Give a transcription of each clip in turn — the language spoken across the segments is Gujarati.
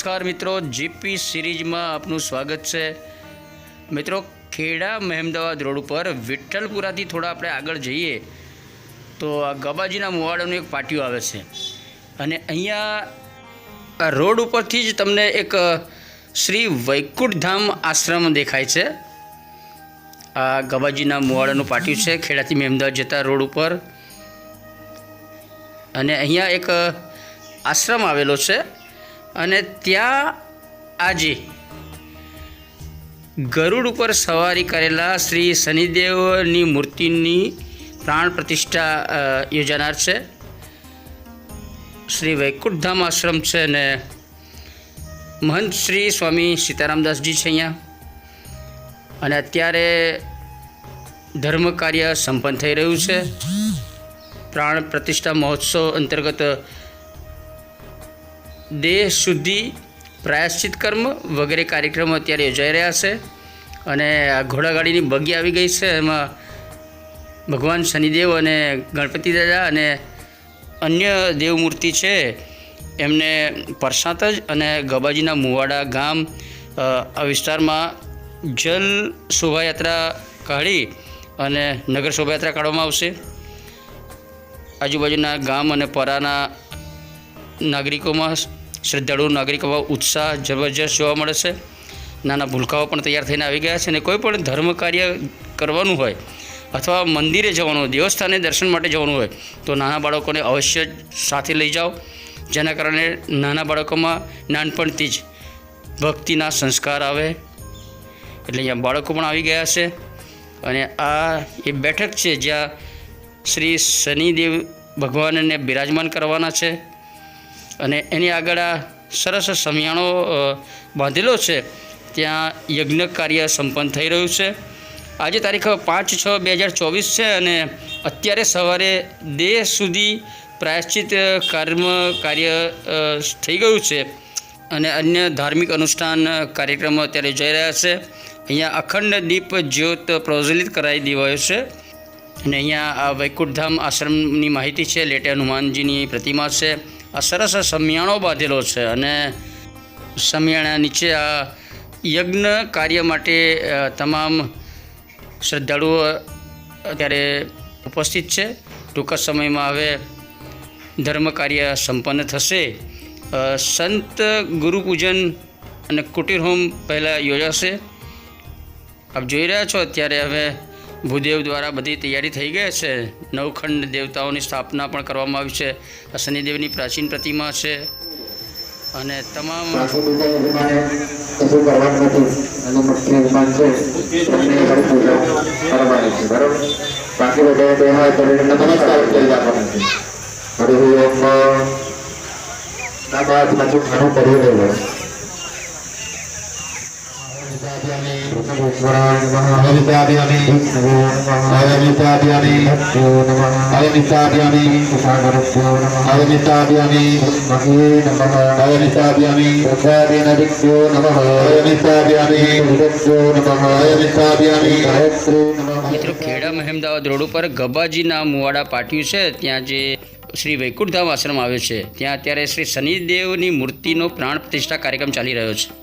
નમસ્કાર મિત્રો, જીપી સિરીઝમાં આપનું સ્વાગત છે. મિત્રો, ખેડા મહેમદાવાદ રોડ ઉપર વિઠ્ઠલપુરાથી થોડા આપણે આગળ જઈએ, તો આ ગબાજીના મુવાડાનું એક પાટિયું આવે છે. અને અહીંયા રોડ ઉપરથી જ તમને એક શ્રી વૈકુંઠધામ આશ્રમ દેખાય છે. આ ગબાજીના મુવાડાનું પાટિયું છે, ખેડાથી મહેમદાવાદ જતા રોડ ઉપર. અને અહીંયા એક આશ્રમ આવેલો છે. અને ત્યાં આજે ગરુડ ઉપર સવારી કરેલા શ્રી શનિદેવની મૂર્તિની પ્રાણ પ્રતિષ્ઠા યોજાનાર છે. શ્રી વૈકુંઠધામ આશ્રમ છે અને મહંત શ્રી સ્વામી સીતારામદાસજી છે અહીંયા. અને અત્યારે ધર્મ કાર્ય સંપન્ન થઈ રહ્યું છે. પ્રાણ પ્રતિષ્ઠા મહોત્સવ અંતર્ગત દેહ શુદ્ધિ, પ્રાયશ્ચિત કર્મ વગેરે કાર્યક્રમો અત્યારે યોજાઈ રહ્યા છે. અને આ ઘોડાગાડીની બગી આવી ગઈ છે. એમાં ભગવાન શનિદેવ અને ગણપતિ દાદા અને અન્ય દેવમૂર્તિ છે. એમને પરસાત જ અને ગબાજીના મુવાડા ગામ આ વિસ્તારમાં જલ શોભાયાત્રા કાઢી અને નગર શોભાયાત્રા કાઢવામાં આવશે. આજુબાજુના ગામ અને પરાના નાગરિકોમાં શ્રદ્ધાળુ નાગરિકોમાં ઉત્સાહ, જબરજસ્ત જોવા મળે છે. નાના ભૂલકાઓ પણ તૈયાર થઈને આવી ગયા છે અને કોઈ પણ ધર્મ કાર્ય કરવાનું હોય અથવા મંદિરે જવાનું હોય, દેવસ્થાને દર્શન માટે જવાનું હોય, તો નાના બાળકોને અવશ્ય સાથે લઈ જાઓ. જેના કારણે નાના બાળકોમાં નાનપણથી જ ભક્તિના સંસ્કાર આવે. એટલે અહીંયા બાળકો પણ આવી ગયા છે અને આ એ બેઠક છે જ્યાં શ્રી શનિદેવ ભગવાનને બિરાજમાન કરવાના છે. અને એની આગળ આ સરસ સમિયાણો બાંધેલો છે, ત્યાં યજ્ઞ કાર્ય સંપન્ન થઈ રહ્યું છે. આજે તારીખ પાંચ છ બે હજાર ચોવીસ છે અને અત્યારે સવારે દેહ સુધી પ્રાયશ્ચિત કર્મ કાર્ય થઈ ગયું છે. અને અન્ય ધાર્મિક અનુષ્ઠાન કાર્યક્રમો અત્યારે જઈ રહ્યા છે. અહીંયા અખંડ દીપ જ્યોત પ્રજ્વલિત કરાવી દેવાયો છે. અને અહીંયા આ વૈકુંઠધામ આશ્રમની માહિતી છે, લેટે હનુમાનજીની પ્રતિમા છે. આ સરસ સમિયાણો બાંધેલો છે અને સમિયાણા નીચે આ યજ્ઞ કાર્ય માટે તમામ શ્રદ્ધાળુઓ અત્યારે ઉપસ્થિત છે. ટૂંક સમયમાં હવે ધર્મ કાર્ય સંપન્ન થશે. સંત ગુરુ પૂજન અને કુટીર હોમ પહેલાં યોજાશે. આપ જોઈ રહ્યા છો, અત્યારે હવે ભૂદેવ દ્વારા બધી તૈયારી થઈ ગઈ છે નવખંડ દેવતાઓની સ્થાપના પણ કરવામાં આવી છે. આ શનિદેવની પ્રાચીન પ્રતિમા છે. અને તમામ બાકી બીજા યજમાને કશું કરવાનું નથી અને મુખ્ય યજમાન છે એમને ઘણી પૂજા કરવાની છે બરોબર બાકી બધા કરી લેવું મિત્રો, ખેડા મહેમદાવાદ રોડ ઉપર ગબાજીના મુવાડા પાટિયું છે. ત્યાં જે શ્રી વૈકુંઠધામ આશ્રમ આવ્યો છે. ત્યાં અત્યારે શ્રી શનિદેવની મૂર્તિનો પ્રાણ પ્રતિષ્ઠા કાર્યક્રમ ચાલી રહ્યો છે.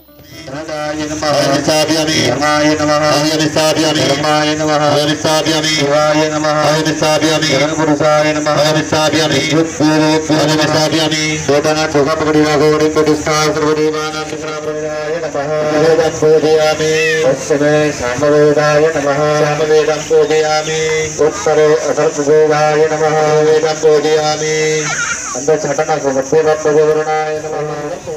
ઉત્તરે અસર્પભોગાય નમઃ વેદં પૂજયામિ અંદર છટના વચ્ચે ભગવરણાય નમઃ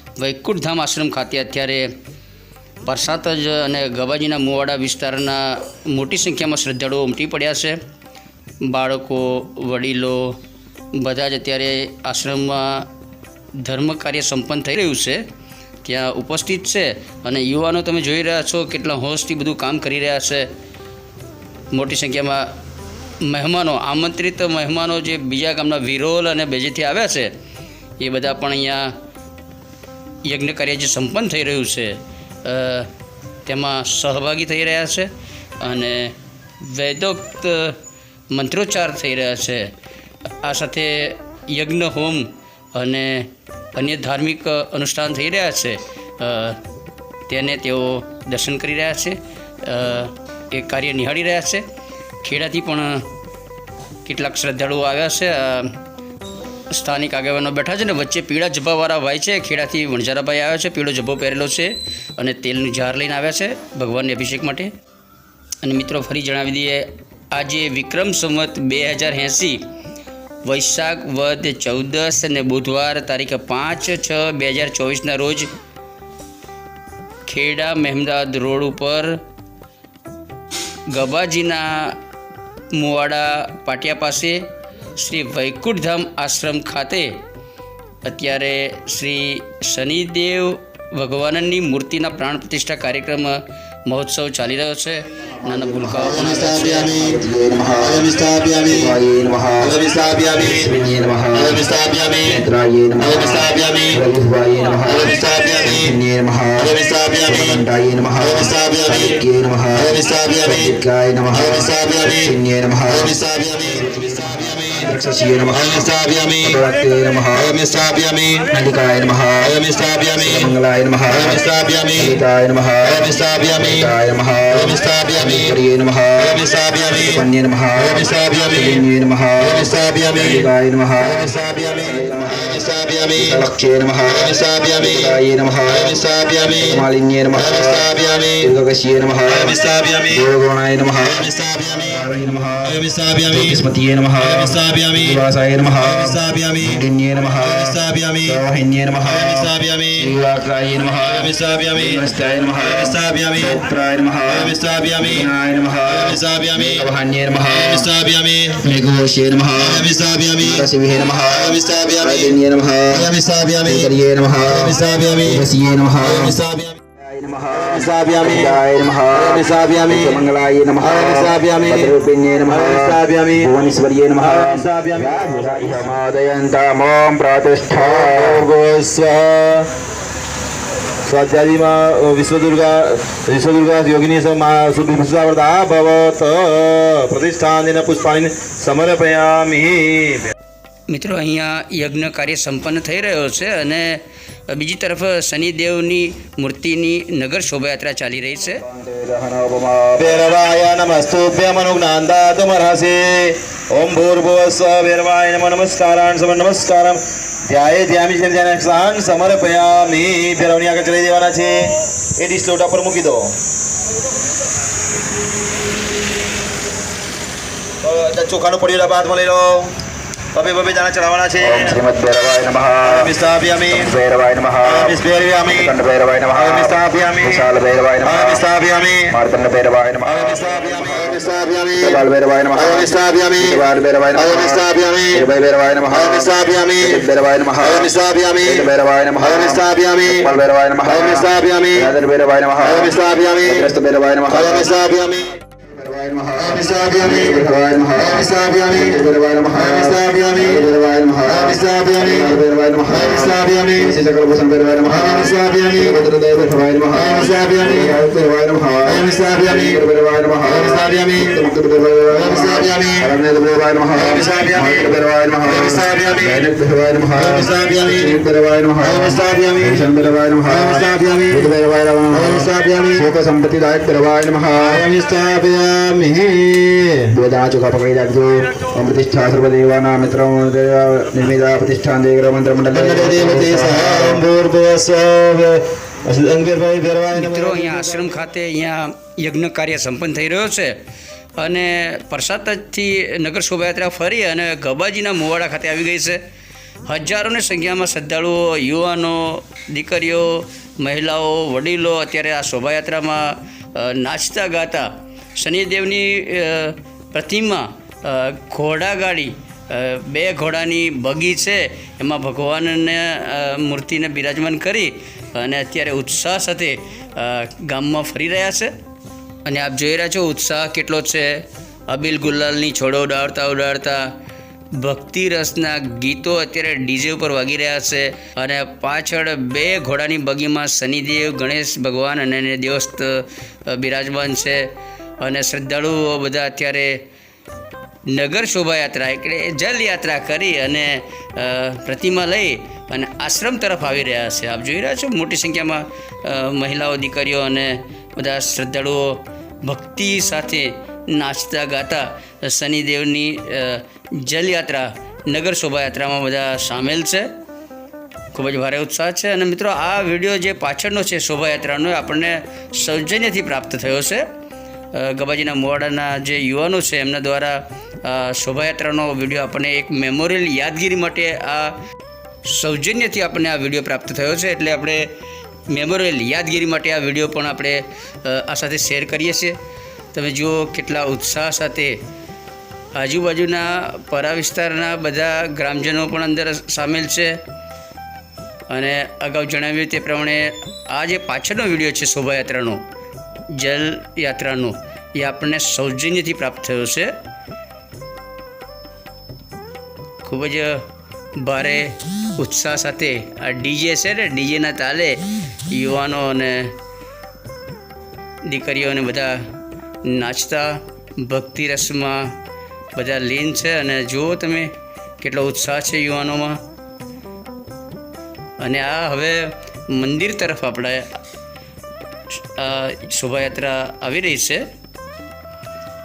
વૈકુંઠધામ આશ્રમ ખાતે અત્યારે પરસાતજ અને ગવાજીના મુવાડા વિસ્તારના મોટી સંખ્યામાં શ્રદ્ધાળુઓ ઉમટી પડ્યા છે. બાળકો, વડીલો બધા જ અત્યારે આશ્રમમાં ધર્મ કાર્ય સંપન્ન થઈ રહ્યું છે. ત્યાં ઉપસ્થિત છે અને યુવાનો તમે જોઈ રહ્યા છો કેટલા હોશથી બધું કામ કરી રહ્યા છે. મોટી સંખ્યામાં મહેમાનો, આમંત્રિત મહેમાનો જે બીજા ગામના વિરોલ અને બેજેથી આવ્યા છે, એ બધા પણ અહીંયા યજ્ઞ કાર્ય જે સંપન્ન થઈ રહ્યું છે તેમાં સહભાગી થઈ રહ્યા છે અને વેદોક્ત મંત્રોચ્ચાર થઈ રહ્યા છે. આ સાથે યજ્ઞ હોમ અને અન્ય ધાર્મિક અનુષ્ઠાન થઈ રહ્યા છે. તેને તેઓ દર્શન કરી રહ્યા છે. એ કાર્ય નિહાળી રહ્યા છે. ખેડાથી પણ કેટલાક શ્રદ્ધાળુઓ આવ્યા છે. સ્થાનિક આગેવાનો બેઠા છે ને વચ્ચે પીળા જબ્બાવાળા ભાઈ છે. ખેડાથી વણઝારાભાઈ આવ્યા છે, પીળો જબ્બો પહેરેલો છે અને તેલનું જાર લઈને આવ્યા છે ભગવાનને અભિષેક માટે. અને મિત્રો, ફરી જણાવી દઈએ, આજે વિક્રમ સંવત બે હજાર એંસી, વૈશાખ વદ ચૌદસ અને બુધવાર તારીખ પાંચ છ બે હજાર ચોવીસના રોજ ખેડા મહેમદાદ રોડ ઉપર ગબાજીના મુવાડા પાટિયા પાસે શ્રી વૈકુંઠધામ આશ્રમ ખાતે અત્યારે શ્રી શનિદેવ ભગવાનની મૂર્તિના પ્રાણ પ્રતિષ્ઠા કાર્યક્રમ મહોત્સવ ચાલી રહ્યો છે. નાના ભૂલકાઓ राक्षसीय नमः स्थापयामि भगवते नमः अयं स्थापयामि मल्लिकाय नमः अयं स्थापयामि मङ्गलाय नमः अयं स्थापयामि गीताय नमः अयं स्थापयामि गाय नमः अयं स्थापयामि हरिये नमः अयं स्थापयामि पन्ये नमः अयं स्थापयामि नमः अयं स्थापयामि गाय नमः अयं स्थापयामि પણ આવ્યા મંગલાય નમઃ અમિતાય નમઃ અમિતાય નમઃ હરિયે નમઃ પન્યે નમઃ લિંગે નમઃ અમિતાય નમઃ લક્ષ્ય નમઃ અમિતાય નમઃ માલિન્યે નમઃ દીર્ઘકશ્ય નમઃ દેવગુણાય નમઃ સ્મતિયે નમઃ નિવાસાય નમઃ લિન્યે નમઃ વાહિન્યે નમઃ શિવાગ્રાય નમઃ નમસ્તાય નમઃ પુત્રાય નમઃ વિનાય નમઃ વાહન્યે નમઃ મેઘોષે નમઃ नमः विसाव्यामि करिये नमः विसाव्यामि वसिये नमः विसाव्यामि मंगलाय नम साव्यामिण्ये नम साव्यामि भुवनेश्वर्ये नम साव्यामिदयन्तामां प्रातिष्ठा स्वः સ્વાધ્યાયમાં વિશ્વદુર્ગા વિશ્વદુર્ગા યોગિની સુભિવૃદ્ધાવર્તા ભવત પ્રતિષ્ઠાનિન પુષ્પાની સમર્પયામિ મિત્રો, અહીંયા યજ્ઞ કાર્ય સંપન્ન થઈ રહ્યો છે અને બીજી તરફ શનિદેવની મૂર્તિની નગર શોભાયાત્રા ચાલી રહી છે. ઓમ ભૂર્ભુવસ્વ ભૈરવાય નમઃ નમસ્કારાન સમ નમસ્કારમ. ધ્યાયે ધ્યામી છે ધ્યાન સાન સમર્પયામિ. ભૈરવની આગળ ચડી દેવાના છે. એ ડીશ લોટા મૂકી દો. ચોખાનું પડ્યું હાથમાં લઈ લો. कपि कपि जन चरवणसे ओम श्रीमद् भैरवाय नमः ओम स्थापयामि भैरवाय नमः ओम स्मरामि कंड भैरवाय नमः ओम स्थापयामि विशाल भैरवाय नमः ओम स्थापयामि मार्तंड भैरवाय नमः ओम स्थापयामि ओम स्थापयामि बाल भैरवाय नमः ओम स्थापयामि बाल भैरवाय नमः ओम स्थापयामि भैरवाय भैरवाय नमः ओम स्थापयामि भैरवाय नमः ओम स्थापयामि भैरवाय नमः ओम स्थापयामि बाल भैरवाय नमः ओम स्थापयामि भैरवाय नमः ओम स्थापयामि भैरवाय नमः ओम स्थापयामि സൂഖസമ്പത്തിദായ നമഃ નમામિ પ્રતિષ્ઠા મંત્ર મંડળ મિત્રો અહીંયા આશ્રમ ખાતે અહીંયા યજ્ઞ કાર્ય સંપન્ન થઈ રહ્યો છે અને પ્રસાદથી નગર શોભાયાત્રા ફરી અને ગબાજીના મુવાડા ખાતે આવી ગઈ છે. હજારોની સંખ્યામાં શ્રદ્ધાળુઓ યુવાનો દીકરીઓ મહિલાઓ વડીલો અત્યારે આ શોભાયાત્રામાં નાચતા ગાતા શનિદેવની પ્રતિમા ઘોડા ઘોડાગાડી બે ઘોડાની બગી છે, એમાં ભગવાનને મૂર્તિને બિરાજમાન કરી અને અત્યારે ઉત્સાહ સાથે ગામમાં ફરી રહ્યા છે. અને આપ જોઈ રહ્યા છો ઉત્સાહ કેટલો છે. અબિલ ગુલાલની છોડો ઉડાડતા ઉડાડતા ભક્તિ રસના ગીતો અત્યારે ડીજે ઉપર વાગી રહ્યા છે અને પાછળ બે ઘોડાની બગીમાં શનિદેવ, ગણેશ ભગવાન અને દેવસ્થ બિરાજમાન છે. અને શ્રદ્ધાળુઓ બધા અત્યારે નગર શોભાયાત્રા એટલે જલયાત્રા કરી અને પ્રતિમા લઈ અને આશ્રમ તરફ આવી રહ્યા છે. આપ જોઈ રહ્યા છો મોટી સંખ્યામાં મહિલાઓ, દીકરીઓ અને બધા શ્રદ્ધાળુઓ ભક્તિ સાથે નાચતા, ગાતા શનિદેવની જલયાત્રા નગર શોભાયાત્રામાં બધા સામેલ છે. ખૂબ જ ભારે ઉત્સાહ છે. અને મિત્રો, આ વીડિયો જે પાછળનો છે શોભાયાત્રાનો આપણને સૌજન્યથી પ્રાપ્ત થયો છે. ગબાજીના મોવાડાના જે યુવાનો છે, એમના દ્વારા શોભાયાત્રાનો વીડિયો આપણને એક મેમોરિયલ યાદગીરી માટે આ સૌજન્યથી આપણને આ વીડિયો પ્રાપ્ત થયો છે, એટલે આપણે મેમોરિયલ યાદગીરી માટે આ વીડિયો પણ આપણે આ સાથે શેર કરીએ છીએ. તમે જુઓ કેટલા ઉત્સાહ સાથે આજુબાજુના પરા વિસ્તારના બધા ગ્રામજનો પણ અંદર સામેલ છે. અને અગાઉ જણાવ્યું તે પ્રમાણે આ જે પાછળનો વીડિયો છે, શોભાયાત્રાનો જલ યાત્રાનો એ આપણને સૌજન્યથી પ્રાપ્ત થયો છે. ખૂબ જ ભારે ઉત્સાહ સાથે આ ડીજે છે ને, ડીજેના તાલે યુવાનો અને દીકરીઓને બધા નાચતા, ભક્તિ રસમાં બધા લીન છે અને જુઓ તમે કેટલો ઉત્સાહ છે યુવાનોમાં. અને આ હવે મંદિર તરફ આપણે શોભાયાત્રા આવી રહી છે.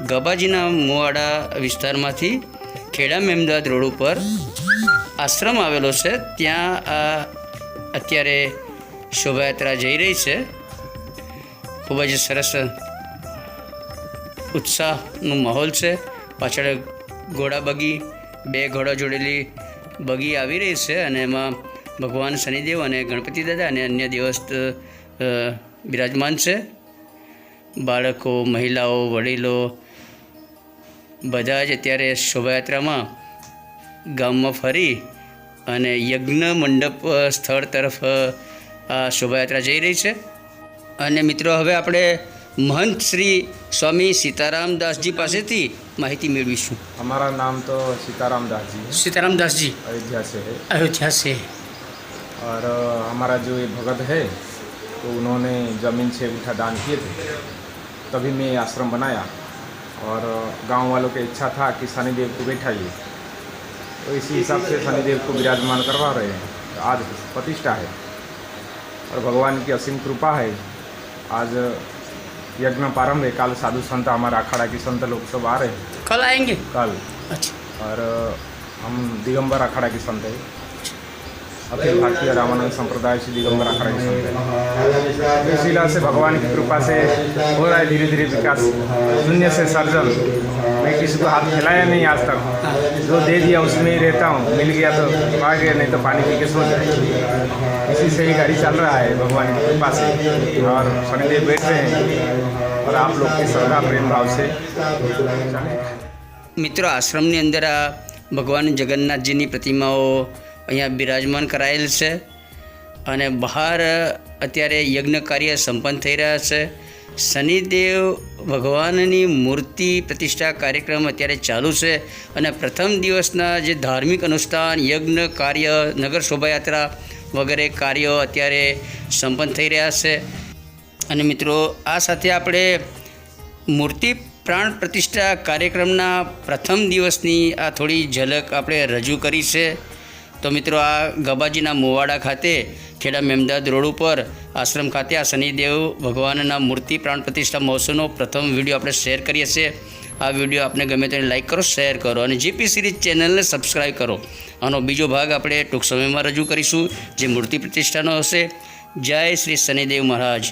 ગબાજીના મુવાડા વિસ્તારમાંથી ખેડા મેમદાદ રોડ ઉપર આશ્રમ આવેલો છે. ત્યાં આ અત્યારે શોભાયાત્રા જઈ રહી છે. ખૂબ જ સરસ ઉત્સાહનું માહોલ છે. પાછળ ઘોડા બગી બે ઘોડા જોડેલી બગી આવી રહી છે અને એમાં ભગવાન શનિદેવ અને ગણપતિ દાદા અને અન્ય દેવસ્થ અ, બિરાજમાન છે બાળકો મહિલાઓ વડીલો બધા જ અત્યારે શોભાયાત્રામાં ગામમાં ફરી અને યજ્ઞ મંડપ અ, સ્થળ તરફ અ, આ શોભાયાત્રા જઈ રહી છે અને મિત્રો હવે આપણે મહંત શ્રી સ્વામી સીતારામ દાસજી પાસેથી માહિતી મેળવીશું हमारा नाम तो सीताराम दास जी है सीताराम दास जी अयोध्या से है अयोध्या से और अ, हमारा जो ये भगत है तो उन्होंने ज़मीन छः गुठा दान किए थे। तभी मैं ये आश्रम बनाया और गाँव वालों की इच्छा था कि शनिदेव को बैठाइए। तो इसी हिसाब से शनिदेव को विराजमान करवा रहे हैं। तो आज प्रतिष्ठा है और भगवान की असीम कृपा है। आज यज्ञ प्रारंभ है। कल साधु संत हमारा अखाड़ा के संत लोग सब आ रहे हैं। कल आएँगे? कल। अच्छा। और हम दिगंबर अखाड़ा के संत है। अखिल भारतीय रामानंद संप्रदाय से दिगंबर अखाड़ा के संत है इसीला से भगवान की कृपा से हो रहा है धीरे धीरे विकास शून्य से सर्जन मैं किसी को हाथ फैलाया नहीं आज तक जो दे दिया उसमें ही रहता हूँ मिल गया तो आ गया नहीं तो पानी पी के सो जाए इसी से ही गाड़ी चल रहा है भगवान की कृपा से और शनिदेव बैठ रहे हैं और आप लोग के श्रद्धा प्रेम भाव से चले મિત્રો આશ્રમની અંદર આ ભગવાન જગન્નાથજીની પ્રતિમાઓ અહીંયા બિરાજમાન કરાયેલ છે અને બહાર અત્યારે યજ્ઞ કાર્ય સંપન્ન થઈ રહ્યા છે. શનિદેવ ભગવાનની મૂર્તિ પ્રતિષ્ઠા કાર્યક્રમ અત્યારે ચાલુ છે અને પ્રથમ દિવસના જે ધાર્મિક અનુષ્ઠાન, યજ્ઞ કાર્ય, નગર શોભાયાત્રા વગેરે કાર્યો અત્યારે સંપન્ન થઈ રહ્યા છે. અને મિત્રો, આ સાથે આપણે મૂર્તિ પ્રાણ પ્રતિષ્ઠા કાર્યક્રમના પ્રથમ દિવસની આ થોડી ઝલક આપણે રજૂ કરી છે. તો મિત્રો આ ગબાજીના મુવાડા ખાતે ખેડા મેમદાદ રોડ ઉપર આશ્રમ ખાતે આ શનિદેવ ભગવાનના મૂર્તિ પ્રાણ પ્રતિષ્ઠા મહોત્સવનો પ્રથમ વીડિયો આપણે શેર કરીએ છીએ. આ વીડિયો આપને ગમે તેને લાઇક કરો, શેર કરો અને જીપી સિરીઝ ચેનલને સબસ્ક્રાઈબ કરો. આનો બીજો ભાગ આપણે ટૂંક સમયમાં રજૂ કરીશું જે મૂર્તિ પ્રતિષ્ઠાનો હશે. જય શ્રી શનિદેવ મહારાજ.